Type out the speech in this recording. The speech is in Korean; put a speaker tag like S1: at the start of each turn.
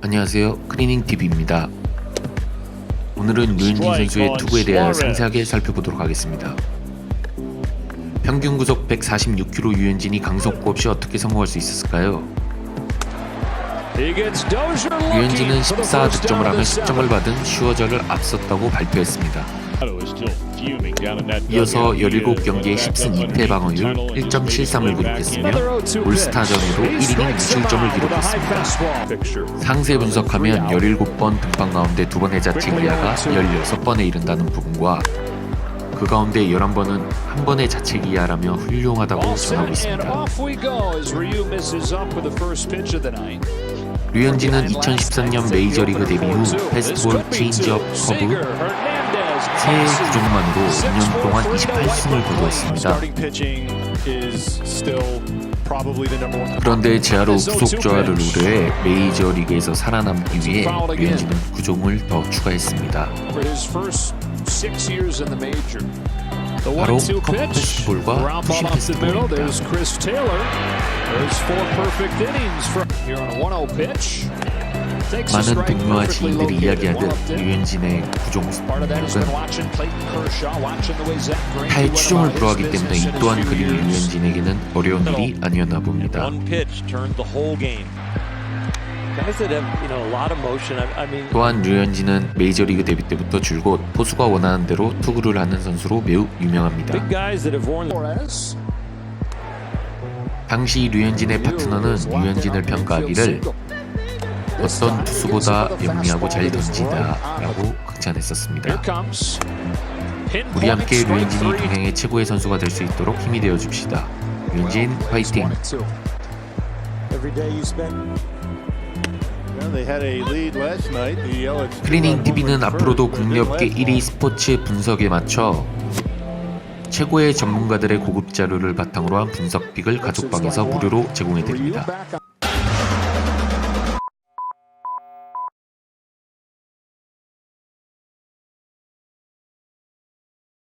S1: 안녕하세요. 클리닝 TV입니다. 오늘은 류현진 선수의 투구에 대하여 상세하게 살펴보도록 하겠습니다. 평균 구속 146km 유현진이 강속구 없이 어떻게 성공할 수 있었을까요? 유현진은 14득점을 하며 10점을 받은 슈어저를 앞섰다고 발표했습니다. 이어서 17경기에 10승 2패 방어율 1.73을 기록했으며 올스타전으로 1이닝 2실점을 기록했습니다. 상세 분석하면 17번 등판 가운데 2번의 자책 이하가 16번에 이른다는 부분과 그 가운데 11번은 한 번의 자책 이하라며 훌륭하다고 전하고 있습니다. 류현진은 2013년 메이저리그 데뷔 후 패스트볼 체인지업 커브 세 구종만으로 2년 동안 28승을 거두었습니다. 그런데 제아로 구속 조화를 우려해 메이저리그에서 살아남기 위해 류현진은 구종을 더 추가했습니다. 바로 컵 패스트볼과 푸시 패스트볼입니다. 많은 동료와 지인들이 이야기하듯 류현진의 구종 능력은 타의 추종을 불허하기 때문에 이 또한 그리 류현진에게는 어려운 일이 아니었나 봅니다. 또한 류현진은 메이저리그 데뷔 때부터 줄곧 포수가 원하는 대로 투구를 하는 선수로 매우 유명합니다.
S2: big guys that have worn.
S1: 당시 류현진의 파트너는 류현진을 평가하기를 어떤 투수보다 영리하고 잘 던진다 라고 극찬했었습니다. 우리 함께 류현진이 동행의 최고의 선수가 될 수 있도록 힘이 되어 줍시다. 류현진 화이팅! 클리닝 TV는 앞으로도 국내업계 1위 스포츠 분석에 맞춰 최고의 전문가들의 고급 자료를 바탕으로 한 분석픽을 가족방에서 무료로 제공해 드립니다.